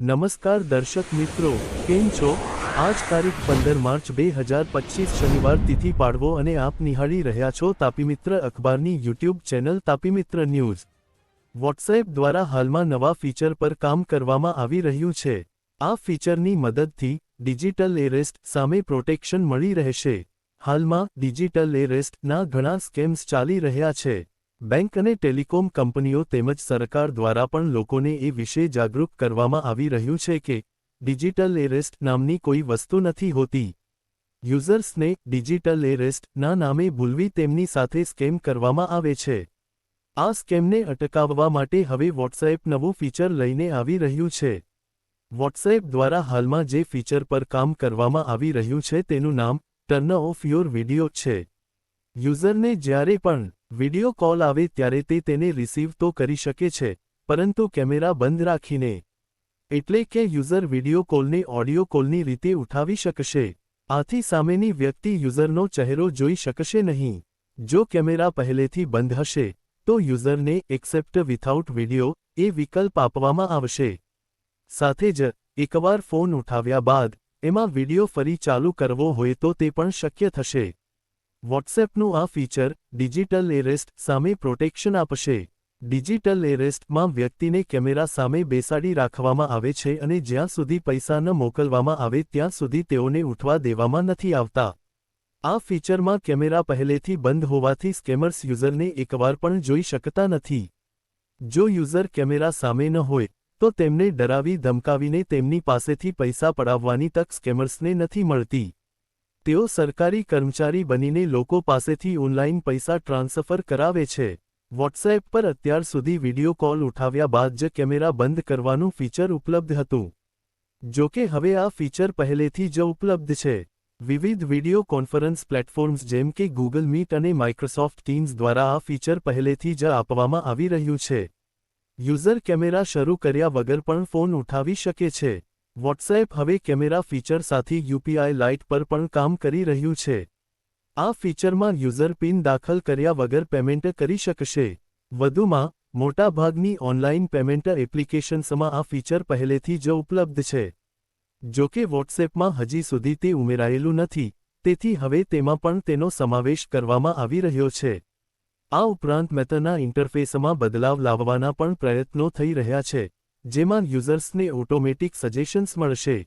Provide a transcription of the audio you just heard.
નમસ્કાર દર્શક મિત્રો, કેમ છો? આજ તારીખ પંદર માર્ચ બે હજાર પચીસ શનિવાર તિથિ પાડવો અને આપ નિહાળી રહ્યા છો Tapimitra અખબારની YouTube channel Tapimitra news. WhatsApp દ્વારા હાલમાં નવા ફીચર પર કામ કરવામાં આવી રહ્યું છે. આ ફીચરની મદદથી ડિજિટલ એરેસ્ટ સામે પ્રોટેક્શન મળી રહેશે. હાલમાં ડિજિટલ એરેસ્ટના ઘણા સ્કેમ્સ ચાલી રહ્યા છે. બેંક અને ટેલિકોમ કંપનીઓ તેમજ સરકાર દ્વારા પણ લોકોને એ વિશે જાગૃત કરવામાં આવી રહ્યું છે કે ડિજિટલ એરેસ્ટ નામની કોઈ વસ્તુ નથી હોતી. યુઝર્સને ડિજિટલ એરેસ્ટના નામે ભૂલવી તેમની સાથે સ્કેમ કરવામાં આવે છે. આ સ્કેમને અટકાવવા માટે હવે વોટ્સએપ નવું ફીચર લઈને આવી રહ્યું છે. વોટ્સએપ દ્વારા હાલમાં જે ફીચર પર કામ કરવામાં આવી રહ્યું છે તેનું નામ ટર્ન ઓફ યોર વિડિયો છે. યુઝરને જ્યારે પણ વિડિયો કોલ આવે ત્યારે તે તેને રિસીવ તો કરી શકે છે, પરંતુ કેમેરા બંધ રાખીને. એટલે કે યુઝર વિડિયો કોલને ઓડિયો કોલની રીતે ઉઠાવી શકશે. આથી સામેની વ્યક્તિ યુઝરનો ચહેરો જોઈ શકશે નહીં. જો કેમેરા પહેલેથી બંધ હશે, તો યુઝરને એક્સેપ્ટ વિથઆઉટ વિડિયો એ વિકલ્પ આપવામાં આવશે. સાથે જ, એકવાર ફોન ઉઠાવ્યા બાદ, એમાં વિડિયો ફરી ચાલુ કરવો હોય તો તે પણ શક્ય થશે. વોટ્સએપનું આ ફીચર ડિજિટલ એરેસ્ટ સામે પ્રોટેક્શન આપશે. ડિજિટલ એરેસ્ટમાં વ્યક્તિને કેમેરા સામે બેસાડી રાખવામાં આવે છે અને જ્યાં સુધી પૈસા ન મોકલવામાં આવે ત્યાં સુધી તેઓને ઉઠવા દેવામાં નથી આવતા. આ ફીચરમાં કેમેરા પહેલેથી બંધ હોવાથી સ્કેમર્સ યુઝરને એકવાર પણ જોઈ શકતા નથી. જો યુઝર કેમેરા સામે ન હોય, તો તેમને ડરાવી ધમકાવીને તેમની પાસેથી પૈસા પડાવવાની તક સ્કેમર્સને નથી મળતી. તેઓ સરકારી કર્મચારી બનીને લોકો પાસેથી ઓનલાઈન પૈસા ટ્રાન્સફર કરાવે છે. વોટ્સએપ પર અત્યાર સુધી વિડિયો કોલ ઉઠાવ્યા બાદ જ કેમેરા બંધ કરવાનું ફીચર ઉપલબ્ધ હતું. જો કે હવે આ ફીચર પહેલેથી જ ઉપલબ્ધ છે. વિવિધ વિડિયો કોન્ફરન્સ પ્લેટફોર્મ્સ જેમ કે ગૂગલ મીટ અને માઇક્રોસોફ્ટ ટીમ્સ દ્વારા આ ફીચર પહેલેથી જ આપવામાં આવી રહ્યું છે. યુઝર કેમેરા શરૂ કર્યા વગર પણ ફોન ઉઠાવી શકે છે. વોટ્સએપ હવે કેમેરા ફીચર સાથે યુપીઆઈ લાઇટ પર પણ કામ કરી રહ્યું છે. આ ફીચરમાં યુઝર પિન દાખલ કર્યા વગર પેમેન્ટ કરી શકશે. વધુમાં, મોટાભાગની ઓનલાઇન પેમેન્ટ એપ્લિકેશન્સમાં આ ફીચર પહેલેથી જ ઉપલબ્ધ છે. જો કે વોટ્સએપમાં હજી સુધી તે ઉમેરાયેલું નથી, તેથી હવે તેમાં પણ તેનો સમાવેશ કરવામાં આવી રહ્યો છે. આ ઉપરાંત મેથના ઇન્ટરફેસમાં બદલાવ લાવવાના પણ પ્રયત્નો થઈ રહ્યા છે. જેમાં યુઝર્સને ઓટોમેટિક સજેશન્સ મળશે.